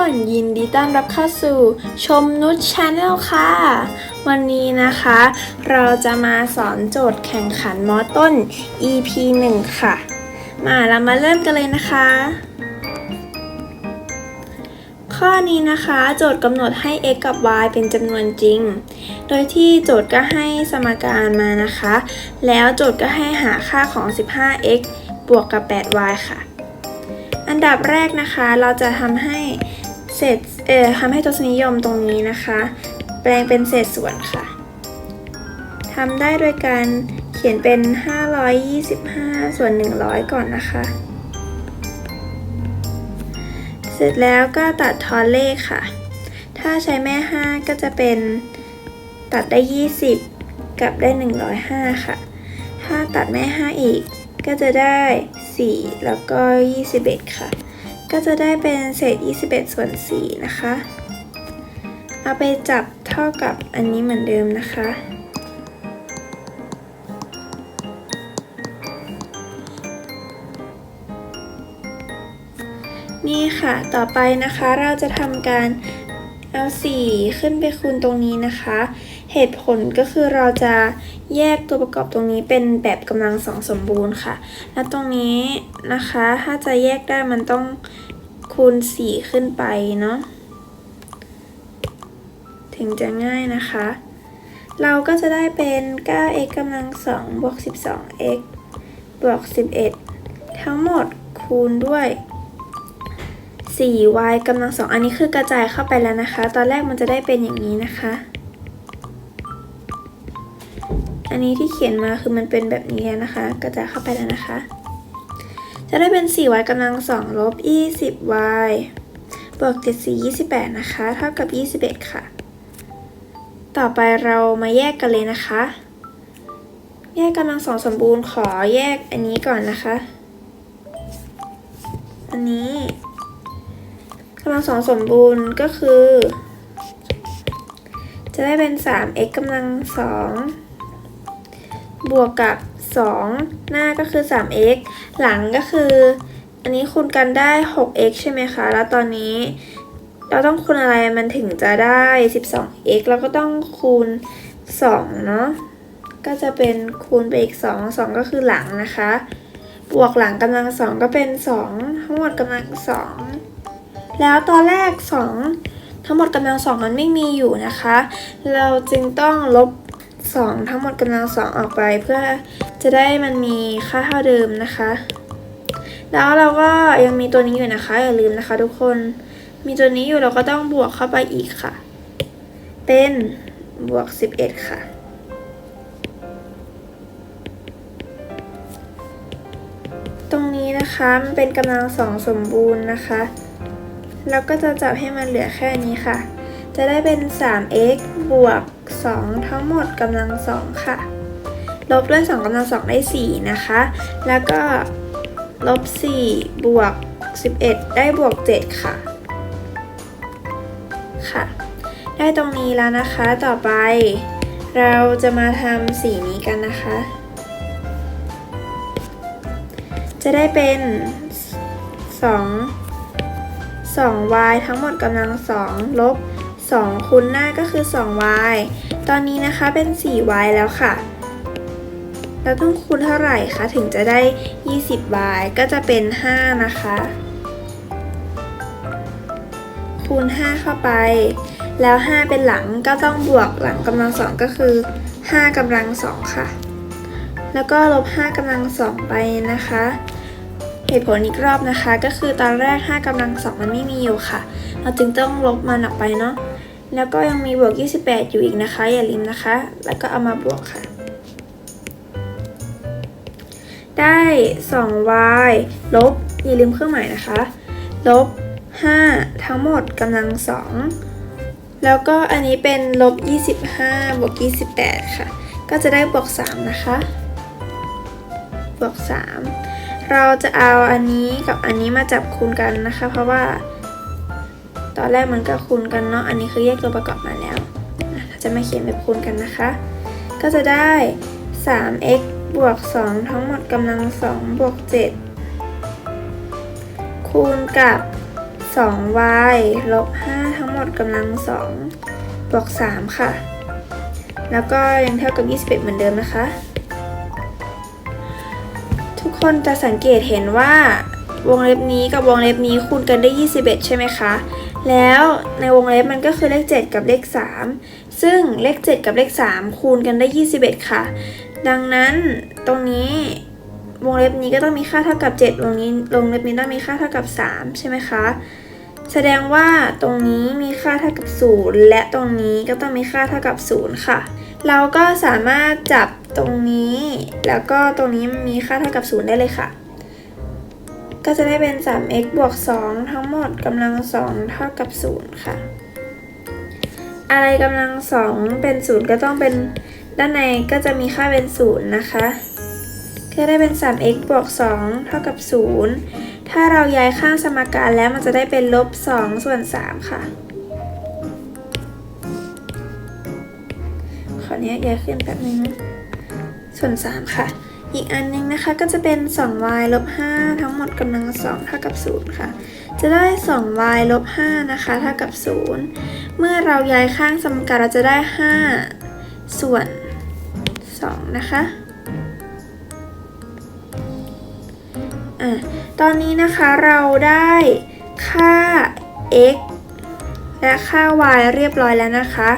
คนยินดีต้อนรับเข้าสู่ชมนุชชาแนลค่ะ วันนี้นะคะ เราจะมาสอนโจทย์แข่งขันมอต้น EP 1 ค่ะ มาเรามาเริ่มกันเลยนะคะ ข้อนี้นะคะ โจทย์กำหนดให้ x กับ y เป็นจำนวนจริง โดยที่โจทย์ก็ให้สมการมานะคะ แล้วโจทย์ก็ให้หาค่าของ 15x บวกกับ 8y ค่ะอันดับแรกนะคะเราจะทำให้ เศษเอ่อทำให้ทศนิยมตรงนี้นะคะ แปลงเป็นเศษส่วนค่ะทำได้โดยการเขียนเป็น 525 ส่วน 100 ก่อนนะคะ เสร็จแล้วก็ตัดทอนเลขค่ะ ถ้าใช้แม่ 5 ก็จะเป็นตัดได้ 20 กับได้ 105 ค่ะ ถ้าตัดแม่ 5 อีกก็จะได้ 4 แล้วก็ 21 ค่ะ ก็จะได้เป็นเศษ 21 ส่วน 4 นะคะ เอาไปจับเท่ากับอันนี้เหมือนเดิมนะคะ นี่ค่ะ ต่อไปนะคะเราจะทำการเอา 4 ขึ้นไปคูณตรงนี้นะคะ เหตุผลก็คือเราจะแยกตัวประกอบตรงนี้เป็นแบบกำลังสองสมบูรณ์ค่ะ และตรงนี้นะคะ ถ้าจะแยกได้มันต้องคูณ 4 ขึ้นไปเนาะ ถึงจะง่ายนะคะ เราก็จะได้เป็น 9x กำลัง2บวก 12x บวก 11 ทั้งหมดคูณด้วย 4y กำลังสองอันนี้คือกระจายเข้าไปแล้วนะคะ ตอนแรกมันจะได้เป็นอย่างนี้นะคะ อันนี้ที่เขียนมาคือมันเป็นแบบนี้นะคะกระจายเข้าไปแล้วนะคะ จะได้เป็น 4y กำลังสองลบ 20y บวก74 28 นะคะ เท่ากับ 21 ค่ะ ต่อไปเรามาแยกกันเลยนะคะ แยกกำลังสองสมบูรณ์ขอแยกอันนี้ก่อนนะคะ อันนี้กำลังสองสมบูรณ์ก็คือ จะได้เป็น 3x กำลังสอง บวกกับ 2 หน้าก็คือ 3x หลังก็คือ อันนี้คูณกันได้ 6x ใช่ไหมคะ แล้วตอนนี้ เราต้องคูณอะไรมันถึงจะได้ 12x แล้วก็ต้องคูณ 2 เนาะก็จะเป็นคูณไปอีก 2 2 ก็คือหลังนะคะ บวกหลังกำลังสองก็เป็น 2 ทั้งหมดกำลังสองแล้วตอนแรก 2 ทั้งหมดกำลังสองมันไม่มีอยู่นะคะ เราจึงต้องลบ 2 ทั้งหมดกำลังสองออกไป เพื่อจะได้มันมีค่าเท่าเดิมนะคะ แล้วเราก็ยังมีตัวนี้อยู่นะคะอย่าลืมนะคะ ทุกคนมีตัวนี้อยู่เราก็ต้องบวกเข้าไปอีกค่ะ เป็นบวก 11 ค่ะตรงนี้นะคะมันเป็นกำลังสองสมบูรณ์นะคะแล้วก็จะจับให้มันเหลือแค่นี้ค่ะ จะได้เป็น 3x บวก 2 ทั้งหมดกำลังสองค่ะ ลบด้วย 2กำลังสองได้ 4 นะคะ แล้วก็ลบ 4 บวก 11 ได้บวก 7 ค่ะ ค่ะ ได้ตรงนี้แล้วนะคะ ต่อไป เราจะมาทำสีนี้กันนะคะ จะได้เป็น 2 2y ทั้งหมดกำลัง2ลบ 2คูณหน้าก็คือ 2y ตอนนี้นะคะเป็น 4y แล้วค่ะเราต้องคูณเท่าไหร่คะถึงจะได้ 20y ก็จะเป็น 5 นะคะ คูณ 5 เข้าไป แล้ว 5 เป็นหลังก็ต้องบวกหลังกำลังสองก็คือ 5กำลังสองค่ะ แล้วก็ลบ 5กำลังสองไปนะคะเหตุผลอีกรอบนะคะก็คือตอนแรก 5กำลังสองมันไม่มีอยู่ค่ะ เราจึงต้องลบมันออกไปเนาะ แล้วก็ยังมีบวก 28 อยู่อีกนะคะ อย่าลืมนะคะ แล้วก็เอามาบวกค่ะ ได้ 2y ลบ อย่าลืมเครื่องหมายนะคะ ลบ 5 ทั้งหมดกำลังสองแล้วก็อันนี้เป็นลบ 25 บวก 28 ค่ะ ก็จะได้บวก 3 นะคะ บวก 3 เราจะเอาอันนี้กับอันนี้มาจับคูณกันนะคะ เพราะว่า อนแรกมันก็คูณกันเนาะ อันนี้คือแยกตัวประกอบมาแล้วเราจะมาเขียนแบบคูณกันนะคะ ก็จะได้ 3x บวก 2 ทั้งหมดกำลัง 2 บวก 7 คูณกับ 2y ลบ 5 ทั้งหมดกำลัง 2 บวก 3 ค่ะ แล้วก็ยังเท่ากับ 21 เหมือนเดิมนะคะ ทุกคนจะสังเกตเห็นว่าวงเล็บนี้กับวงเล็บนี้คูณกันได้ 21 ใช่ไหมคะ แล้วในวงเล็บมันก็คือเลข 7 กับเลข 3 ซึ่งเลข 7 กับเลข 3 คูณกันได้ 21 ค่ะ ดังนั้นตรงนี้วงเล็บนี้ก็ต้องมีค่าเท่ากับ 7 วงนี้วงเล็บนี้ต้องมีค่าเท่ากับ 3 ใช่ไหมคะ แสดงว่าตรงนี้มีค่าเท่ากับ 0 และตรงนี้ก็ต้องมีค่าเท่ากับ 0 ค่ะ เราก็สามารถจับตรงนี้ แล้วก็ตรงนี้มีค่าเท่ากับ 0 ได้เลยค่ะ ก็จะได้เป็น 3x บวก 2 ทั้งหมดกำลัง 2 เท่ากับ 0 ค่ะ อะไรกำลัง 2 เป็น 0 ก็ต้องเป็นด้านในก็จะมีค่าเป็น 0 นะคะก็ได้เป็น 3x บวก 2 เท่ากับ 0 ถ้าเราย้ายข้างสมการแล้วมันจะได้เป็นลบ 2 ส่วน 3 ค่ะ ขอเนี้ยย้ายขึ้นแป๊บนึงส่วน 3 ค่ะ อีกอันนึงนะคะก็จะเป็น 2y ลบ5ทั้งหมดกำลัง2เท่ากับ 0 ค่ะ จะได้ 2y ลบ5นะคะเท่ากับ 0 เมื่อเราย้ายข้างสมการเราจะได้ 5 ส่วน 2 นะคะอะตอนนี้นะคะเราได้ค่า x และค่า y เรียบร้อยแล้วนะคะ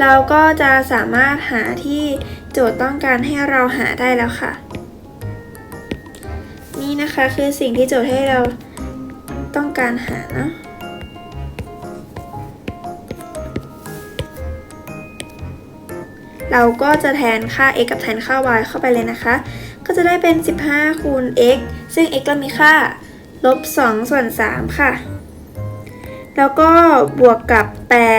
เราก็จะสามารถหาที่โจทย์ต้องการให้เราหาได้แล้วค่ะ นี่นะคะคือสิ่งที่โจทย์ให้เราต้องการหาเนาะเราก็จะแทนค่า x กับแทนค่า y เข้าไปเลยนะคะ ก็จะได้เป็น 15 คูณ x ซึ่ง x ก็มีค่าลบ 2 ส่วน 3 ค่ะ แล้วก็บวกกับ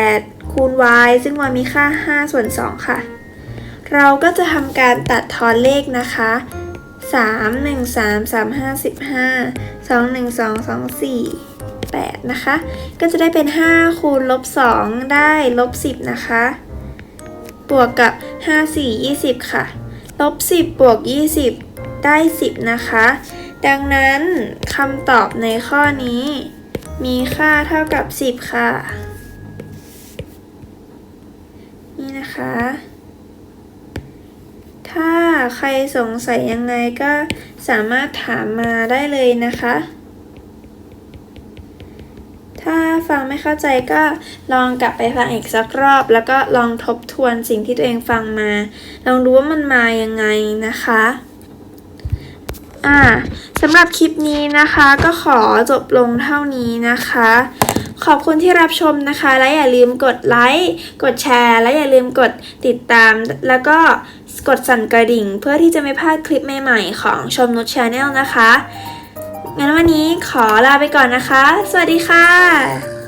8 คูณ y ซึ่ง y มีค่า 5 ส่วน 2 ค่ะ เราก็จะทำการตัดทอนเลขนะคะ 3 1 3 3 5 15 2 1 2 2 4 8นะคะ ก็จะได้เป็น5คูณลบ2ได้ลบ10นะคะ บวกกับ5 4 20ค่ะ ลบ10บวก20ได้10นะคะ ดังนั้นคำตอบในข้อนี้ มีค่าเท่ากับ10ค่ะ นี่นะคะ ถ้า ใครสงสัยยังไงก็สามารถถามมาได้เลยนะคะ ถ้าฟังไม่เข้าใจก็ลองกลับไปฟังอีกสักรอบ แล้วก็ลองทบทวนสิ่งที่ตัวเองฟังมา ลองดูว่ามันมายังไงนะคะอ่าสำหรับคลิปนี้นะคะก็ขอจบลงเท่านี้นะคะ ขอบคุณที่รับชมนะคะ และอย่าลืมกดไลค์ กดแชร์ และอย่าลืมกดติดตาม แล้วก็ กดสั่นกระดิ่ง เพื่อที่จะไม่พลาดคลิปใหม่ๆ ของชมนุชชาแนลนะคะ งั้นวันนี้ขอลาไปก่อนนะคะ สวัสดีค่ะ